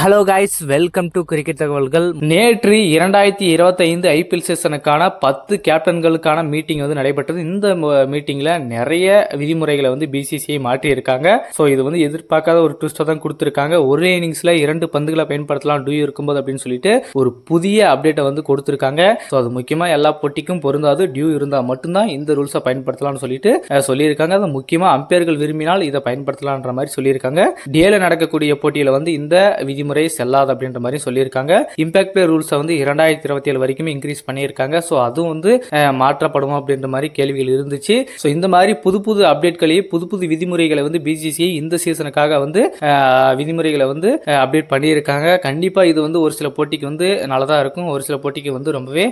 Hello guys welcome to cricket தகவல்கள் நேற்று இரண்டாயிரத்தி இருபத்தைந்து ஐபிஎல் சீசனுக்கான பத்து கேப்டன்களுக்கான மீட்டிங் வந்து நடைபெற்றது. இந்த மீட்டிங்கில் நிறைய விதிமுறைகளை வந்து பிசிசிஐ மாற்றியிருக்காங்க. ஸோ இது வந்து எதிர்பார்க்காத ஒரு ட்விஸ்ட்டை தான் கொடுத்துருக்காங்க. ஒரே இன்னிங்ஸில் இரண்டு பந்துகளை பயன்படுத்தலாம் டூ இருக்கும்போது அப்படின்னு சொல்லிட்டு ஒரு புதிய அப்டேட்டை வந்து கொடுத்துருக்காங்க. ஸோ அது முக்கியமாக எல்லா போட்டிக்கும் பொருந்தாது. டியூ இருந்தால் மட்டும்தான் இந்த ரூல்ஸை பயன்படுத்தலாம்னு சொல்லிட்டு சொல்லியிருக்காங்க. அது முக்கியமாக அம்பையர்கள் விரும்பினால் இதை பயன்படுத்தலான்ற மாதிரி சொல்லியிருக்காங்க. டேல நடக்கக்கூடிய போட்டியில் வந்து இந்த விதிமுறை செல்லாது அப்படின்ற மாதிரி சொல்லியிருக்காங்க. இம்பாக்ட் பிளே ரூல்ஸை வந்து இரண்டாயிரத்தி இருபத்தி ஏழு வரைக்கும் இன்க்ரீஸ் பண்ணியிருக்காங்க. ஸோ அதுவும் வந்து மாற்றப்படுமா அப்படின்ற மாதிரி கேள்விகள் இருந்துச்சு. ஸோ இந்த மாதிரி புது புது அப்டேட்களையும் புது புது விதிமுறைகளை வந்து பிஜிசிஐ இந்த சீசனுக்காக வந்து விதிமுறைகளை வந்து அப்டேட் பண்ணியிருக்காங்க. கண்டிப்பாக இது வந்து ஒரு சில போட்டிக்கு வந்து நல்லதாக இருக்கும். ஒரு சில போட்டிக்கு வந்து ரொம்பவே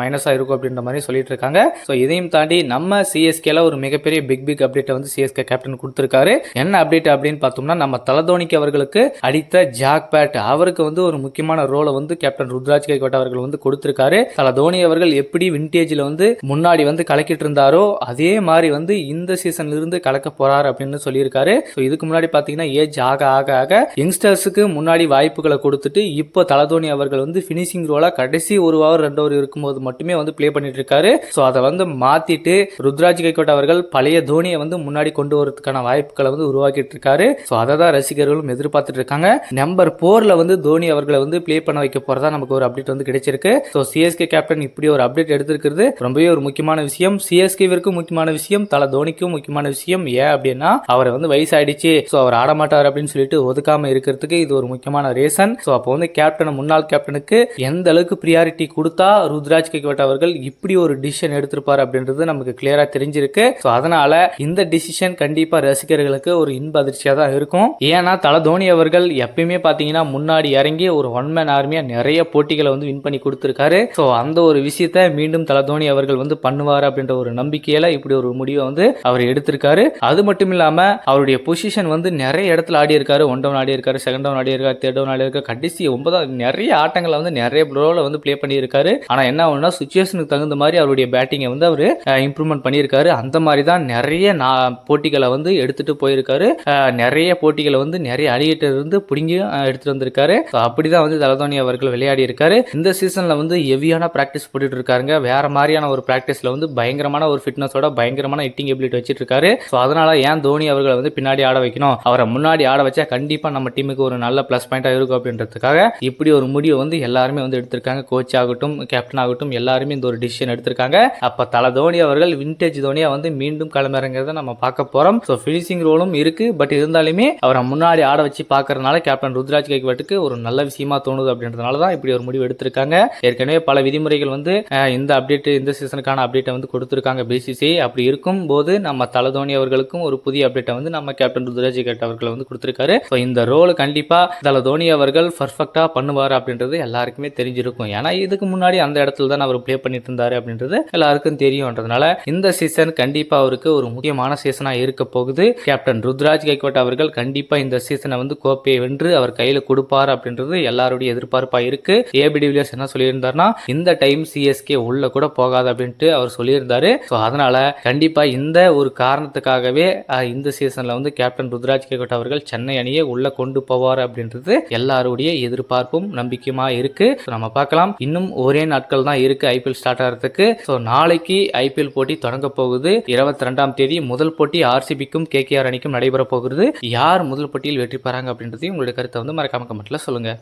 மைனஸாக இருக்கும் அப்படின்ற மாதிரி சொல்லிட்டு இருக்காங்க. ஸோ இதையும் தாண்டி நம்ம சிஎஸ்கேல ஒரு மிகப்பெரிய பிக் பிக் அப்டேட்டை வந்து சிஎஸ்கே கேப்டன் கொடுத்துருக்காரு. என்ன அப்டேட் அப்படின்னு பார்த்தோம்னா நம்ம தலதோனிக்கு அவர்களுக்கு அடித்த ஜாக் பேட் அவருக்கு வந்து ஒரு முக்கியமான ரோலை வந்து கேப்டன் ருத்ராஜ் கைகோட் அவர்கள் வந்து கொடுத்திருக்காரு. தல தோனி அவர்கள் எப்படி விண்டேஜில் வந்து முன்னாடி வந்து கலக்கிட்டு இருந்தாரோ அதே மாதிரி வந்து இந்த சீசன்ல இருந்து கலக்க போறாரு அப்படின்னு சொல்லியிருக்காரு. ஸோ இதுக்கு முன்னாடி பார்த்தீங்கன்னா ஏஜ் ஆக ஆக ஆக யங்ஸ்டர்ஸுக்கு முன்னாடி வாய்ப்புகளை கொடுத்துட்டு இப்போ தலதோனி அவர்கள் வந்து ஃபினிஷிங் ரோலாக கடைசி ஒரு ஓவர் ரெண்டு ஓவர் இருக்கும்போது மட்டுமே வந்து ப்ளே பண்ணிட்டு இருக்காரு. ஸோ அதை வந்து மாத்திட்டு ருத்ராஜ் கைகோட் அவர்கள் பழைய தோனியை வந்து முன்னாடி கொண்டு வரதுக்கான வாய்ப்புகளை வந்து உருவாக்கிட்டு இருக்காரு. ஸோ அதை தான் ரசிகர்களும் எதிர்பார்த்துட்டு இருக்காங்க. நம்பர் போர்ல வந்து தோனி அவர்களை வந்து ப்ளே பண்ண வைக்க போறதா நமக்கு ஒரு அப்டேட் வந்து கிடைச்சிருக்கு. ஸோ சிஎஸ்கே கேப்டன் இப்படி ஒரு அப்டேட் எடுத்திருக்கிறது. ரொம்பவே ஒரு முக்கியமான விஷயம். சிஎஸ்கேவிற்கும் முக்கியமான விஷயம். தல தோனிக்கும் முக்கியமான விஷயம். ஏன் அப்படின்னா அவரை வந்து வயசாயிடுச்சு. ஸோ அவர் ஆடமாட்டார் அப்படின்னு சொல்லிட்டு ஒதுக்காம இருக்கிறதுக்கு இது ஒரு முக்கியமான ரீசன் ஸோ அப்போ வந்து கேப்டன் முன்னாள் கேப்டனுக்கு எந்த அளவுக்கு ப்ரியாரிட்டி கொடுத்தா ருத்ராஜ் கேக்வட் அவர்கள் இப்படி ஒரு டிசிஷன் எடுத்திருப்பார் அப்படின்றது நமக்கு கிளியரா தெரிஞ்சிருக்கு. ஸோ அதனால இந்த டிசிஷன் கண்டிப்பா ரசிகர்களுக்கு ஒரு இன்ப அதிர்ச்சியா தான் இருக்கும். ஏன்னா தல தோனி அவர்கள் எப்பயுமே பார்த்தீங்கன்னா முன்னாடி இறங்கி ஒரு ஒன் மேன் ஆர்மியாக நிறைய போட்டிகளை வந்து வின் பண்ணி கொடுத்துருக்காரு. ஸோ அந்த ஒரு விஷயத்த மீண்டும் தலதோனி அவர்கள் வந்து பண்ணுவார் அப்படின்ற ஒரு நம்பிக்கையில் இப்படி ஒரு முடிவை வந்து அவர் எடுத்திருக்காரு. அது மட்டும் இல்லாமல் அவருடைய பொசிஷன் வந்து நிறைய இடத்துல ஆடி இருக்காரு. ஒன் டவுன் ஆடி இருக்காரு செகண்ட் டவுன் ஆடி இருக்காரு தேர்ட் டவுன் ஆடி இருக்காரு கடைசி ஒன்பதாவது நிறைய ஆட்டங்களை வந்து நிறைய ப்ளோவில் வந்து ப்ளே பண்ணியிருக்காரு. ஆனால் என்ன ஆகும்னா சுச்சுவேஷனுக்கு தகுந்த மாதிரி அவருடைய பேட்டிங்கை வந்து அவர் இம்ப்ரூவ்மெண்ட் பண்ணியிருக்காரு. அந்த மாதிரி தான் நிறைய நா- போட்டிகளை வந்து எடுத்துட்டு போயிருக்காரு. நிறைய போட்டிகளை வந்து நிறைய அடிகிட்ட இருந்து பிடிங்கியும் எடுத்துட்டு வந்திருக்காரு. அப்படிதான் வந்து தலதோனி அவர்கள் விளையாடி இருக்காரு. இந்த சீசன்ல வந்து ஹெவியான பிராக்டிஸ் போட்டுட்டு இருக்காருங்க. வேற மாதிரியான ஒரு பிராக்டிஸ்ல வந்து பயங்கரமான ஒரு ஃபிட்னஸோட பயங்கரமான ஹிட்டிங் எபிலிட்டி வச்சிட்டு இருக்காரு. ஸோ அதனால ஏன் தோனி அவர்களை வந்து பின்னாடி ஆட வைக்கணும்? அவரை முன்னாடி ஆட வச்சா கண்டிப்பா நம்ம டீமுக்கு ஒரு நல்ல பிளஸ் பாயிண்டா இருக்கும் அப்படின்றதுக்காக இப்படி ஒரு முடிவை வந்து எல்லாருமே வந்து எடுத்திருக்காங்க. கோச் ஆகட்டும் கேப்டன் ஆகட்டும் எல்லாருமே இந்த ஒரு டிசிஷன் எடுத்திருக்காங்க. அப்ப தல தோனி அவர்கள் விண்டேஜ் தோனியா வந்து மீண்டும் களமிறங்கிறத நம்ம பார்க்க போறோம். ஸோ ஃபினிஷிங் ரோலும் இருக்கு. பட் இருந்தாலுமே அவரை முன்னாடி ஆட வச்சு பார்க்கறதுனால கேப்டன் ருத்ரா ருத்ராஜ் கைக்வாட்டுக்கு ஒரு நல்ல விஷயமா தோணுது அப்படின்றதுனால தான் இப்படி ஒரு முடிவு எடுத்திருக்காங்க. ஏற்கனவே பல விதிமுறைகள் வந்து இந்த அப்டேட் இந்த சீசனுக்கான அப்டேட்டை வந்து கொடுத்துருக்காங்க பிசிசி அப்படி இருக்கும் போது நம்ம தலதோனி அவர்களுக்கும் ஒரு புதிய அப்டேட்டை வந்து நம்ம கேப்டன் ருத்ராஜ் கேட் அவர்கள் வந்து கொடுத்துருக்காரு. ஸோ இந்த ரோல் கண்டிப்பாக தலதோனி அவர்கள் பர்ஃபெக்டாக பண்ணுவார் அப்படின்றது எல்லாருக்குமே தெரிஞ்சிருக்கும். ஏன்னா இதுக்கு முன்னாடி அந்த இடத்துல தான் அவர் ப்ளே பண்ணிட்டு இருந்தாரு அப்படின்றது எல்லாருக்கும் தெரியும்ன்றதுனால இந்த சீசன் கண்டிப்பாக அவருக்கு ஒரு முக்கியமான சீசனாக இருக்க போகுது. கேப்டன் ருத்ராஜ் கைக்வாட் அவர்கள் கண்டிப்பாக இந்த சீசனை வந்து கோப்பையை வென்று அவர் கை கையில கொடுப்பார் அப்படின்றது எல்லாருடைய எதிர்பார்ப்பா இருக்கு. ஏபி டிவிலியர்ஸ் என்ன சொல்லியிருந்தாருன்னா இந்த டைம் சிஎஸ்கே உள்ள கூட போகாது அப்படின்ட்டு அவர் சொல்லியிருந்தாரு. ஸோ அதனால கண்டிப்பா இந்த ஒரு காரணத்துக்காகவே இந்த சீசன்ல வந்து கேப்டன் ருத்ராஜ் கேகட் அவர்கள் சென்னை அணியை உள்ள கொண்டு போவார் அப்படின்றது எல்லாருடைய எதிர்பார்ப்பும் நம்பிக்கையுமா இருக்கு. நம்ம பார்க்கலாம். இன்னும் ஒரே நாட்கள் தான் இருக்கு ஐபிஎல் ஸ்டார்ட் ஆகிறதுக்கு ஸோ நாளைக்கு ஐபிஎல் போட்டி தொடங்க போகுது. இருபத்தி ரெண்டாம் தேதி முதல் போட்டி ஆர்சிபிக்கும் கேகேஆர் அணிக்கும் நடைபெற போகிறது. யார் முதல் போட்டியில் வெற்றி பெறாங்க அப்படின்றதையும் உங்களுடைய கருத்தை வந்து மறக்காமல் கமெண்ட்டில் சொல்லுங்கள்